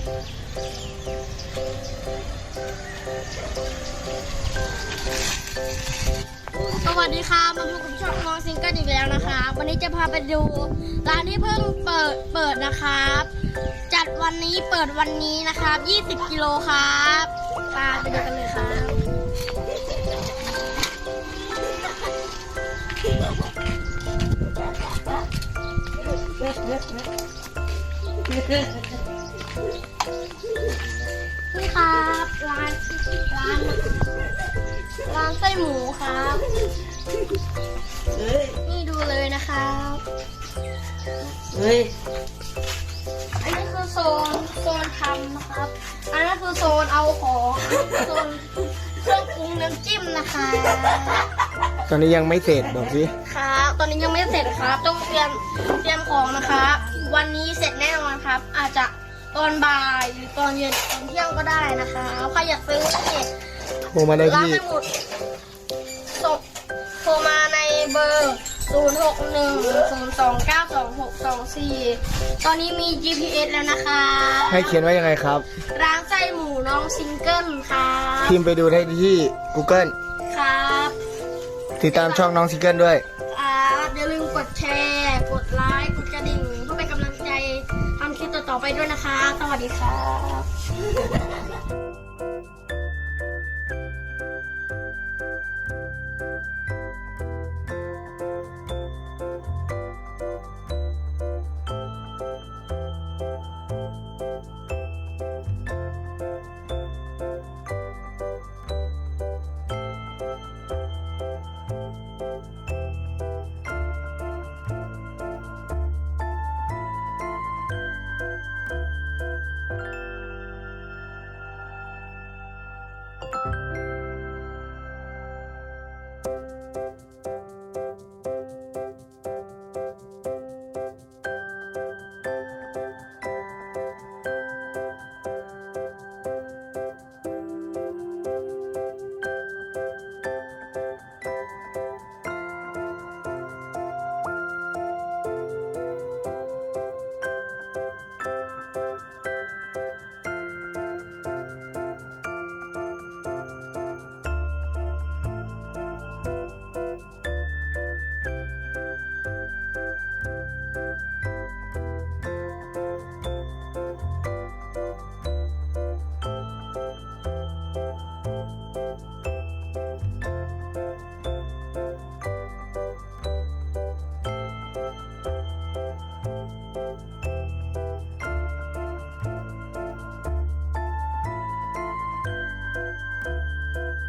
สวัสดีค่ะมาพบกับช่องน้องซิงเกิลอีกแล้วนะคะวันนี้จะพาไปดูร้านที่เพิ่งเปิดเปิดนะครับ จัดวันนี้เปิดวันนี้นะครับ 20 กิโลครับตาไปดูกันเลยครับ นี่ครับร้านร้านร้านไส้หมูครับนี่ดูเลยนะครับเฮ้ย อันนี้คือโซนโซนทำนะครับ อันนั้นคือโซนเอาของโซนเครื่องปรุงน้ำจิ้มนะคะตอนนี้ยังไม่เสร็จบอกสิครับตอนนี้ยังไม่เสร็จครับ ต้องเตรียมเตรียมของนะครับวันนี้เสร็จแน่นอนครับ อาจจะ ตอนบ่ายหรือตอนเย็นตอนเที่ยงก็ได้นะคะใครอยากซื้อเนี่ยโทรมาได้ร้านที่ไม่หมดส่งโทรมาในเบอร์ 0 6 1 0 2 9 2 6 2 4 ตอนนี้มี GPS แล้วนะคะให้เขียนว่ายังไงครับ ร้านไส้หมูน้องซิงเกิลครับพิมพ์ไปดูได้ที่ Google ครับ ติดตามช่องน้องซิงเกิลด้วย ไปด้วยนะคะ สวัสดีครับ